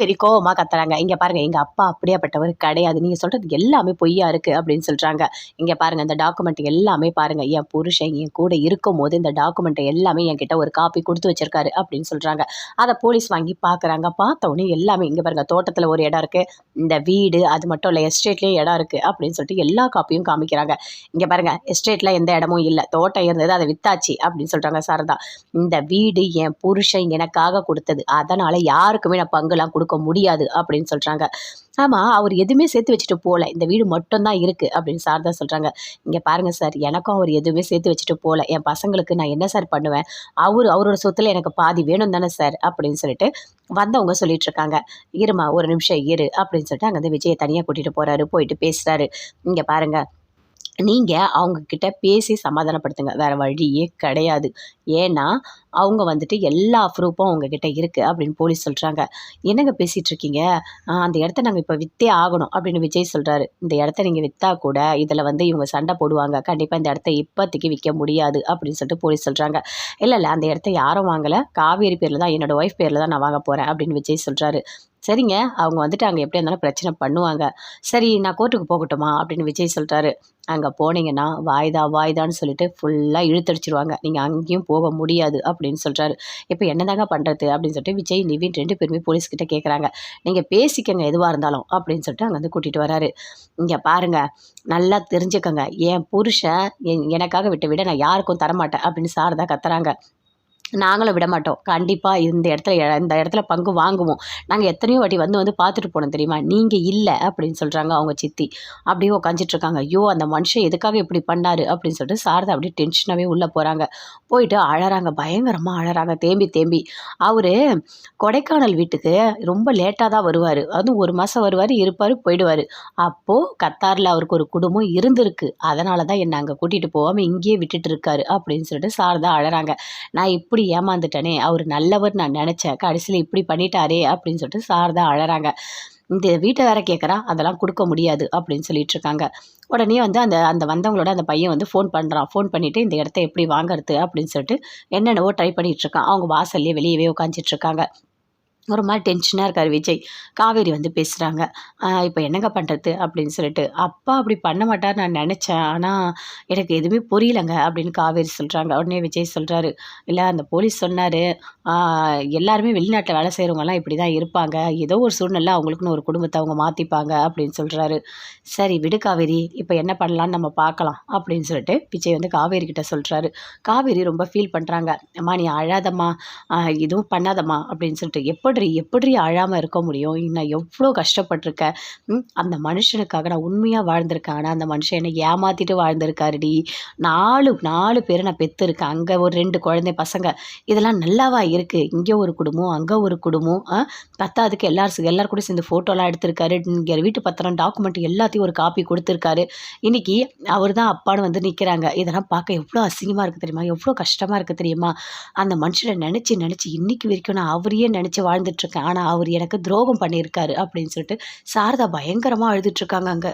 சரி கோவமாக கத்துறாங்க. இங்கே பாருங்க எங்கள் அப்பா அப்படியாப்பட்டவர் கிடையாது. நீங்கள் சொல்கிறது எல்லாமே பொய்யா இருக்குது அப்படின்னு சொல்கிறாங்க இங்கே பாருங்க இந்த டாக்குமெண்ட் எல்லாமே பாருங்க. என் புருஷன் என் கூட இருக்கும் போது இந்த டாக்குமெண்ட் எல்லாமே என்கிட்ட ஒரு காப்பி கொடுத்து வச்சிருக்காரு அப்படின்னு சொல்கிறாங்க அதை போலீஸ் வாங்கி பார்க்குறாங்க பார்த்தவொடனே எல்லாமே இங்கே பாருங்க தோட்டத்தில் ஒரு இடம் இருக்குது இந்த வீடு அது மட்டும் இல்லை எஸ்டேட்லேயும் இடம் இருக்குது அப்படின்னு சொல்லிட்டு எல்லா காப்பியும் காமிக்கிறாங்க. இங்கே பாருங்க எஸ்டேட்டில் எந்த இடமும் இல்லை. தோட்டம் இருந்தது அதை வித்தாச்சு அப்படின்னு சொல்கிறாங்க சாரதா. இந்த வீடு என் புருஷன் எனக்காக கொடுத்தது. அதனால் யாருக்குமே நான் பங்குலாம் கொடுக்க முடியாது அப்படின்னு சொல்கிறாங்க ஆமாம் அவர் எதுவுமே சேர்த்து வச்சுட்டு போகல இந்த வீடு மட்டும்தான் இருக்குது அப்படின்னு சார் தான் சொல்கிறாங்க இங்கே பாருங்கள் சார் எனக்கும் அவர் எதுவுமே சேர்த்து வச்சுட்டு போகல என் பசங்களுக்கு நான் என்ன சார் பண்ணுவேன்? அவர் அவரோட சொத்தில் எனக்கு பாதி வேணும் தானே சார்? அப்படின்னு சொல்லிட்டு வந்தவங்க சொல்லிட்டு இருக்காங்க. இருமா ஒரு நிமிஷம் இரு அப்படின்னு சொல்லிட்டு அங்கே வந்து விஜயை தனியாக கூட்டிகிட்டு போகிறாரு போயிட்டு பேசுகிறாரு இங்கே பாருங்கள் நீங்கள் அவங்கக்கிட்ட பேசி சமாதானப்படுத்துங்க. வேறு வழியே கிடையாது. ஏன்னா அவங்க வந்துட்டு எல்லா ப்ரூஃபும் அவங்கக்கிட்ட இருக்குது அப்படின்னு போலீஸ் சொல்கிறாங்க என்னங்க பேசிகிட்ருக்கீங்க அந்த இடத்த நாங்கள் இப்போ விற்றே ஆகணும் அப்படின்னு விஜய் சொல்கிறாரு இந்த இடத்த நீங்கள் விற்றா கூட இதில் வந்து இவங்க சண்டை போடுவாங்க. கண்டிப்பாக இந்த இடத்த இப்போதைக்கு விற்க முடியாது அப்படின்னு சொல்லிட்டு போலீஸ் சொல்கிறாங்க இல்லை இல்லை அந்த இடத்த யாரும் வாங்கலை. காவேரி பேரில் தான் என்னோடய ஒய்ஃப் பேரில் தான் நான் வாங்க போகிறேன் அப்படின்னு விஜய் சொல்கிறாரு சரிங்க அவங்க வந்துட்டு அங்கே எப்படி இருந்தாலும் பிரச்சனை பண்ணுவாங்க. சரி நான் கோர்ட்டுக்கு போகட்டுமா? அப்படின்னு விஜய் சொல்கிறாரு அங்கே போனீங்கன்னா வாய்தா வாய்தான்னு சொல்லிட்டு ஃபுல்லாக இழுத்தடிச்சிருவாங்க. நீங்கள் அங்கேயும் போக முடியாது அப்படின்னு சொல்கிறாரு இப்போ என்னதாங்க பண்ணுறது அப்படின்னு சொல்லிட்டு விஜய் நிவின் ரெண்டு பேருமே போலீஸ்கிட்ட கேட்குறாங்க நீங்கள் பேசிக்கங்க எதுவாக இருந்தாலும் அப்படின்னு சொல்லிட்டு அங்கே வந்து கூட்டிகிட்டு வராரு. இங்கே பாருங்கள் நல்லா தெரிஞ்சுக்கங்க. என் புருஷன் எனக்காக விட்டு விட நான் யாருக்கும் தரமாட்டேன் அப்படின்னு சார் தான் கத்துறாங்க. நாங்களும் விட மாட்டோம். கண்டிப்பாக இந்த இடத்துல இந்த இடத்துல பங்கு வாங்குவோம். நாங்கள் எத்தனையோ வாட்டி வந்து வந்து பார்த்துட்டு போனோம் தெரியுமா? நீங்கள் இல்லை அப்படின்னு சொல்கிறாங்க அவங்க சித்தி. அப்படியே உட்காந்துட்ருக்காங்க ஐயோ அந்த மனுஷன் எதுக்காக இப்படி பண்ணார்? அப்படின்னு சொல்லிட்டு சாரதா அப்படியே டென்ஷனாகவே உள்ளே போகிறாங்க போயிட்டு அழறாங்க. பயங்கரமாக அழறாங்க. தேம்பி தேம்பி. அவர் கொடைக்கானல் வீட்டுக்கு ரொம்ப லேட்டாக தான் வருவார். அதுவும் ஒரு மாதம் வருவார் இருப்பார் போயிடுவார். அப்போது கத்தாரில் அவருக்கு ஒரு குடும்பம் இருந்திருக்கு. அதனால தான் என்னை அங்கே கூட்டிகிட்டு போகாமல் இங்கேயே விட்டுட்டு இருக்காரு அப்படின்னு சொல்லிட்டு சாரதா அழறாங்க. நான் இப்போ இப்படி ஏமாந்துட்டனே அவர் நல்லவர் நான் நினச்சேன் கடைசியில் இப்படி பண்ணிட்டாரே அப்படின்னு சொல்லிட்டு சாரதா அழறாங்க. இந்த வீட்டை வேற கேட்குறா அதெல்லாம் கொடுக்க முடியாது அப்படின்னு சொல்லிட்டு இருக்காங்க. உடனே வந்து அந்த அந்த வந்தவங்களோட அந்த பையன் வந்து ஃபோன் பண்ணுறான் ஃபோன் பண்ணிவிட்டு இந்த இடத்த எப்படி வாங்குறது? அப்படின்னு சொல்லிட்டு என்னென்னவோ ட்ரை பண்ணிகிட்ருக்கான் அவங்க வாசல்லே வெளியவே உட்காந்துட்ருக்காங்க ஒரு மாதிரி டென்ஷனாக இருக்கார் விஜய். காவேரி வந்து பேசுகிறாங்க இப்போ என்னங்க பண்ணுறது அப்படின்னு சொல்லிட்டு அப்பா அப்படி பண்ண மாட்டார் நான் நினச்சேன். ஆனால் எனக்கு எதுவுமே புரியலைங்க அப்படின்னு காவேரி சொல்கிறாங்க உடனே விஜய் சொல்கிறாரு இல்லை அந்த போலீஸ் சொன்னார். எல்லாருமே வெளிநாட்டில் வேலை செய்கிறவங்கலாம் இப்படி தான் இருப்பாங்க. ஏதோ ஒரு சூழ்நிலை அவங்களுக்குன்னு ஒரு குடும்பத்தை அவங்க மாற்றிப்பாங்க அப்படின்னு சொல்கிறாரு சரி விடு காவேரி. இப்போ என்ன பண்ணலான்னு நம்ம பார்க்கலாம் அப்படின்னு சொல்லிட்டு விஜய் வந்து காவேரி கிட்ட சொல்கிறாரு காவேரி ரொம்ப ஃபீல் பண்ணுறாங்க அம்மா நீ அழாதம்மா. எதுவும் பண்ணாதம்மா அப்படின்னு சொல்லிட்டு எப்படி எப்படி எப்படி அழாமல் இருக்க முடியும்? நான் எவ்வளோ கஷ்டப்பட்டிருக்கேன் அந்த மனுஷனுக்காக நான் உண்மையாக வாழ்ந்திருக்கேன். ஆனால் அந்த மனுஷன் என்னை ஏமாற்றிட்டு வாழ்ந்திருக்காருடி. நாலு நாலு பேரை நான் பெற்றுருக்கேன் அங்கே ஒரு ரெண்டு குழந்தை பசங்க. இதெல்லாம் நல்லாவா இருக்குது இங்கே ஒரு குடும்பம் அங்கே ஒரு குடும்பம் பத்தாவதுக்கு எல்லாரும் எல்லாரும் கூட சேர்ந்து ஃபோட்டோலாம் எடுத்திருக்காரு. இங்கே வீட்டு பத்திரம் டாக்குமெண்ட் எல்லாத்தையும் ஒரு காப்பி கொடுத்துருக்காரு. இன்றைக்கி அவர் தான் அப்பான்னு வந்து நிற்கிறாங்க இதெல்லாம் பார்க்க எவ்வளோ அசிங்கமாக இருக்குது தெரியுமா? எவ்வளோ கஷ்டமாக இருக்குது தெரியுமா? அந்த மனுஷனை நினச்சி நினச்சி இன்றைக்கி வரைக்கும் நான் அவரையே நினச்சி வாழ்ந்து வாழ்ந்துட்டுருக்கேன் ஆனால் அவர் எனக்கு துரோகம் பண்ணியிருக்காரு அப்படின்னு சொல்லிட்டு சாரதா பயங்கரமாக அழுதுட்ருக்காங்க அங்கே.